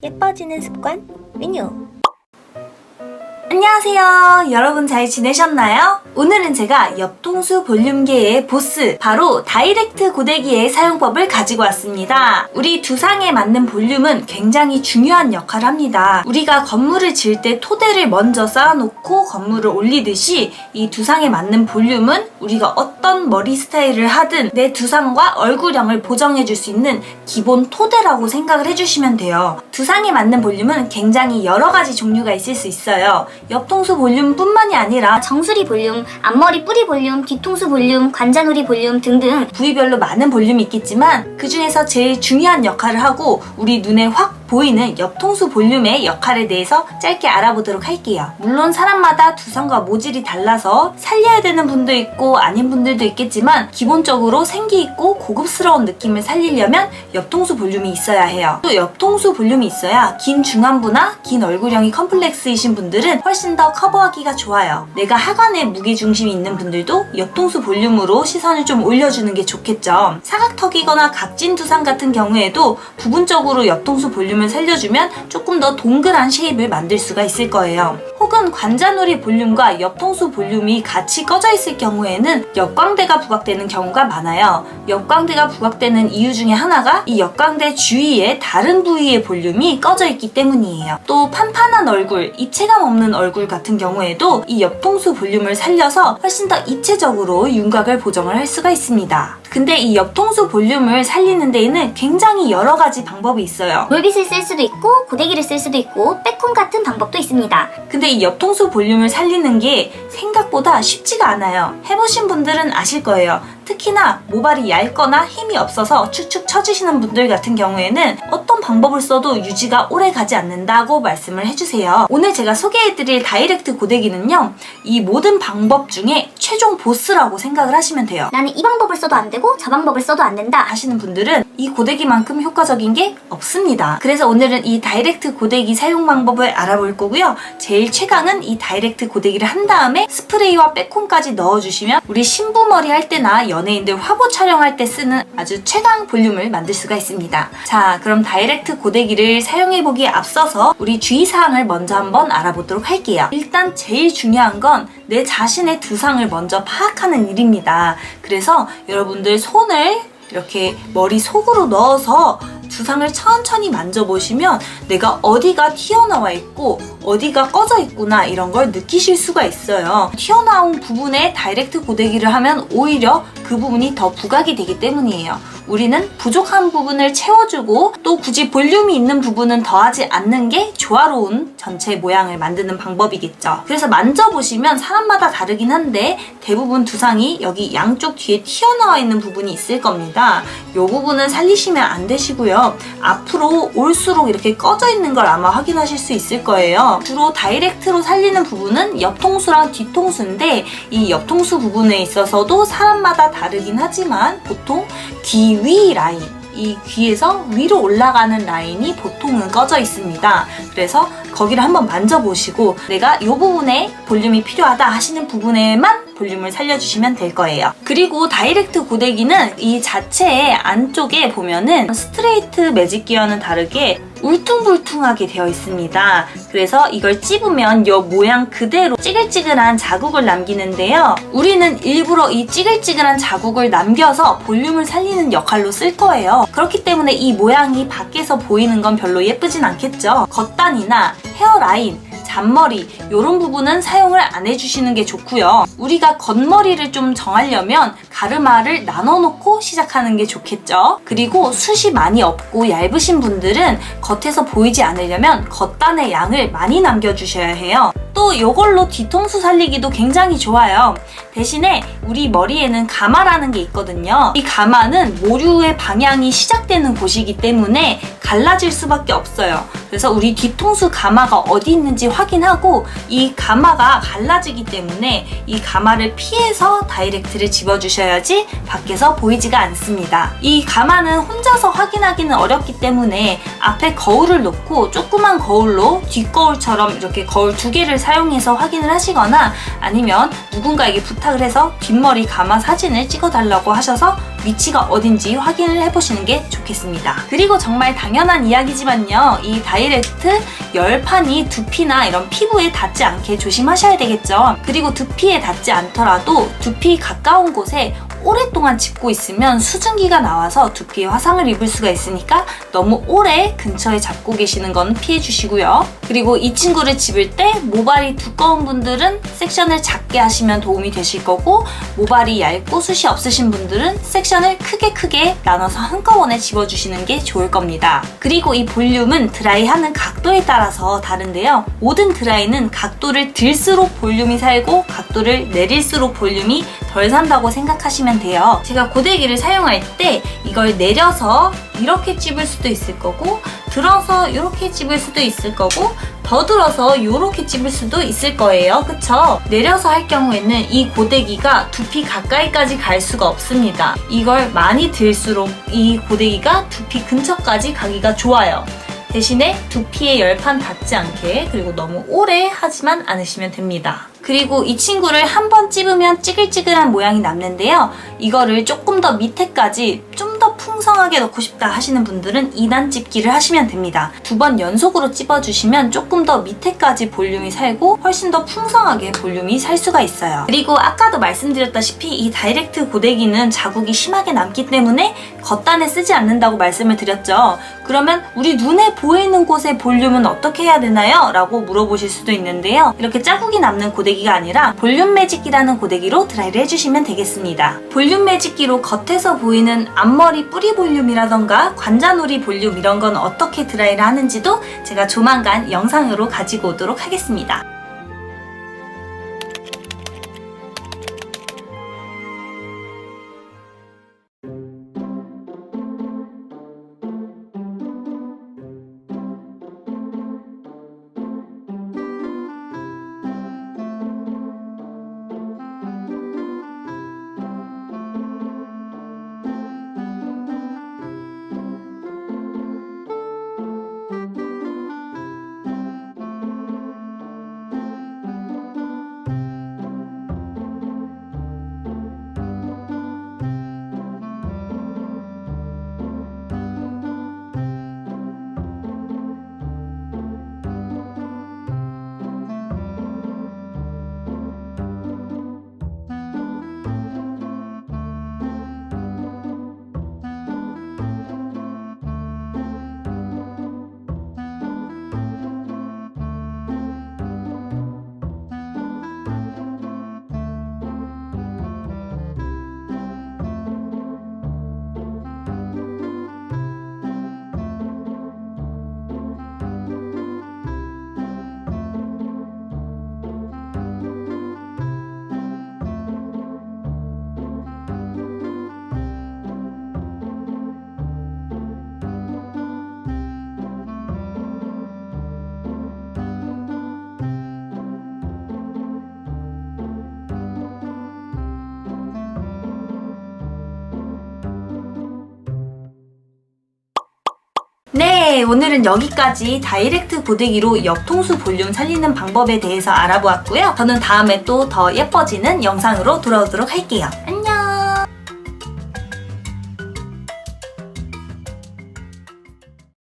예뻐지는 습관 메뉴 안녕하세요. 여러분 잘 지내셨나요? 오늘은 제가 옆통수 볼륨계의 보스, 바로 다이렉트 고데기의 사용법을 가지고 왔습니다. 우리 두상에 맞는 볼륨은 굉장히 중요한 역할을 합니다. 우리가 건물을 지을 때 토대를 먼저 쌓아놓고 건물을 올리듯이 이 두상에 맞는 볼륨은 우리가 어떤 머리 스타일을 하든 내 두상과 얼굴형을 보정해줄 수 있는 기본 토대라고 생각을 해주시면 돼요. 두상에 맞는 볼륨은 굉장히 여러 가지 종류가 있을 수 있어요. 옆통수 볼륨뿐만이 아니라 정수리 볼륨, 앞머리 뿌리 볼륨, 뒤통수 볼륨, 관자놀이 볼륨 등등 부위별로 많은 볼륨이 있겠지만 그 중에서 제일 중요한 역할을 하고 우리 눈에 확 보이는 옆통수 볼륨의 역할에 대해서 짧게 알아보도록 할게요. 물론 사람마다 두상과 모질이 달라서 살려야 되는 분도 있고 아닌 분들도 있겠지만 기본적으로 생기 있고 고급스러운 느낌을 살리려면 옆통수 볼륨이 있어야 해요. 또 옆통수 볼륨이 있어야 긴 중안부나 긴 얼굴형이 컴플렉스이신 분들은 훨씬 더 커버하기가 좋아요. 내가 하관에 무게 중심이 있는 분들도 옆통수 볼륨으로 시선을 좀 올려주는 게 좋겠죠. 사각턱이거나 각진 두상 같은 경우에도 부분적으로 옆통수 볼륨 을 살려주면 조금 더 동그란 쉐입을 만들 수가 있을 거예요. 혹은 관자놀이 볼륨과 옆통수 볼륨이 같이 꺼져 있을 경우에는 역광대가 부각되는 경우가 많아요. 역광대가 부각되는 이유 중에 하나가 이 역광대 주위에 다른 부위의 볼륨이 꺼져 있기 때문이에요. 또 판판한 얼굴, 입체감 없는 얼굴 같은 경우에도 이 옆통수 볼륨을 살려서 훨씬 더 입체적으로 윤곽을 보정을 할 수가 있습니다. 근데 이 옆통수 볼륨을 살리는 데에는 굉장히 여러 가지 방법이 있어요. 물빗을 쓸 수도 있고 고데기를 쓸 수도 있고 빼꼼 같은 방법도 있습니다. 근데 이 옆통수 볼륨을 살리는 게 생각보다 쉽지가 않아요. 해보신 분들은 아실 거예요. 특히나 모발이 얇거나 힘이 없어서 축축 처지시는 분들 같은 경우에는 어떤 방법을 써도 유지가 오래 가지 않는다고 말씀을 해주세요. 오늘 제가 소개해드릴 다이렉트 고데기는요, 이 모든 방법 중에 최종 보스라고 생각을 하시면 돼요. 나는 이 방법을 써도 안 되고 저 방법을 써도 안 된다. 하시는 분들은 이 고데기만큼 효과적인 게 없습니다. 그래서 오늘은 이 다이렉트 고데기 사용 방법을 알아볼 거고요. 제일 최강은 이 다이렉트 고데기를 한 다음에 스프레이와 빼콘까지 넣어주시면 우리 신부머리 할 때나 연예인들 화보 촬영할 때 쓰는 아주 최강 볼륨을 만들 수가 있습니다. 자, 그럼 다이렉트 고데기를 사용해보기에 앞서서 우리 주의사항을 먼저 한번 알아보도록 할게요. 일단 제일 중요한 건 내 자신의 두상을 먼저 파악하는 일입니다. 그래서 여러분들 손을 이렇게 머리 속으로 넣어서 두상을 천천히 만져보시면 내가 어디가 튀어나와 있고 어디가 꺼져 있구나 이런 걸 느끼실 수가 있어요. 튀어나온 부분에 다이렉트 고데기를 하면 오히려 그 부분이 더 부각이 되기 때문이에요. 우리는 부족한 부분을 채워주고 또 굳이 볼륨이 있는 부분은 더하지 않는 게 조화로운 전체 모양을 만드는 방법이겠죠. 그래서 만져보시면 사람마다 다르긴 한데 대부분 두상이 여기 양쪽 뒤에 튀어나와 있는 부분이 있을 겁니다. 이 부분은 살리시면 안 되시고요. 앞으로 올수록 이렇게 꺼져 있는 걸 아마 확인하실 수 있을 거예요. 주로 다이렉트로 살리는 부분은 옆통수랑 뒤통수인데 이 옆통수 부분에 있어서도 사람마다 다르긴 하지만 보통 귀 위 라인 이 귀에서 위로 올라가는 라인이 보통은 꺼져 있습니다. 그래서 거기를 한번 만져보시고 내가 이 부분에 볼륨이 필요하다 하시는 부분에만 볼륨을 살려주시면 될 거예요. 그리고 다이렉트 고데기는 이 자체의 안쪽에 보면은 스트레이트 매직 기어는 다르게 울퉁불퉁하게 되어 있습니다. 그래서 이걸 찝으면 이 모양 그대로 찌글찌글한 자국을 남기는데요. 우리는 일부러 이 찌글찌글한 자국을 남겨서 볼륨을 살리는 역할로 쓸 거예요. 그렇기 때문에 이 모양이 밖에서 보이는 건 별로 예쁘진 않겠죠. 겉단이나 헤어라인, 잔머리 이런 부분은 사용을 안 해주시는 게 좋고요. 우리가 겉머리를 좀 정하려면 가르마를 나눠놓고 시작하는 게 좋겠죠. 그리고 숱이 많이 없고 얇으신 분들은 겉에서 보이지 않으려면 겉단의 양을 많이 남겨주셔야 해요. 또 이걸로 뒤통수 살리기도 굉장히 좋아요. 대신에 우리 머리에는 가마라는 게 있거든요. 이 가마는 모류의 방향이 시작되는 곳이기 때문에 갈라질 수밖에 없어요. 그래서 우리 뒤통수 가마가 어디 있는지 확인하고 이 가마가 갈라지기 때문에 이 가마를 피해서 다이렉트를 집어주셔야지 밖에서 보이지가 않습니다. 이 가마는 혼자서 확인하기는 어렵기 때문에 앞에 거울을 놓고 조그만 거울로 뒷거울처럼 이렇게 거울 두 개를 사용해서 확인을 하시거나 아니면 누군가에게 부탁을 해서 뒷머리 가마 사진을 찍어달라고 하셔서 위치가 어딘지 확인을 해보시는 게 좋겠습니다. 그리고 정말 당연한 이야기지만요. 이 다이렉트 열판이 두피나 이런 피부에 닿지 않게 조심하셔야 되겠죠. 그리고 두피에 닿지 않더라도 두피 가까운 곳에 오랫동안 짚고 있으면 수증기가 나와서 두피에 화상을 입을 수가 있으니까 너무 오래 근처에 잡고 계시는 건 피해 주시고요. 그리고 이 친구를 집을 때 모발이 두꺼운 분들은 섹션을 작게 하시면 도움이 되실 거고 모발이 얇고 숱이 없으신 분들은 섹션을 크게 크게 나눠서 한꺼번에 집어주시는 게 좋을 겁니다. 그리고 이 볼륨은 드라이하는 각도에 따라서 다른데요. 모든 드라이는 각도를 들수록 볼륨이 살고 각도를 내릴수록 볼륨이 덜 산다고 생각하시면 돼요. 제가 고데기를 사용할 때 이걸 내려서 이렇게 찝을 수도 있을 거고 들어서 이렇게 찝을 수도 있을 거고 더 들어서 이렇게 찝을 수도 있을 거예요. 그쵸? 내려서 할 경우에는 이 고데기가 두피 가까이까지 갈 수가 없습니다. 이걸 많이 들수록 이 고데기가 두피 근처까지 가기가 좋아요. 대신에 두피에 열판 닿지 않게 그리고 너무 오래 하지만 않으시면 됩니다. 그리고 이 친구를 한 번 찝으면 찌글찌글한 모양이 남는데요. 이거를 조금 더 밑에까지 좀 더 풍성하게 넣고 싶다 하시는 분들은 2단 찝기를 하시면 됩니다. 두 번 연속으로 찝어주시면 조금 더 밑에까지 볼륨이 살고 훨씬 더 풍성하게 볼륨이 살 수가 있어요. 그리고 아까도 말씀드렸다시피 이 다이렉트 고데기는 자국이 심하게 남기 때문에 겉단에 쓰지 않는다고 말씀을 드렸죠. 그러면 우리 눈에 보이는 곳의 볼륨은 어떻게 해야 되나요? 라고 물어보실 수도 있는데요. 이렇게 자국이 남는 고데기가 아니라 볼륨 매직기라는 고데기로 드라이를 해주시면 되겠습니다. 볼륨 매직기로 겉에서 보이는 앞머리 뿌리 볼륨이라던가 관자놀이 볼륨 이런 건 어떻게 드라이를 하는지도 제가 조만간 영상으로 가지고 오도록 하겠습니다. 네, 오늘은 여기까지 다이렉트 고데기로 옆통수 볼륨 살리는 방법에 대해서 알아보았고요. 저는 다음에 또 더 예뻐지는 영상으로 돌아오도록 할게요. 안녕!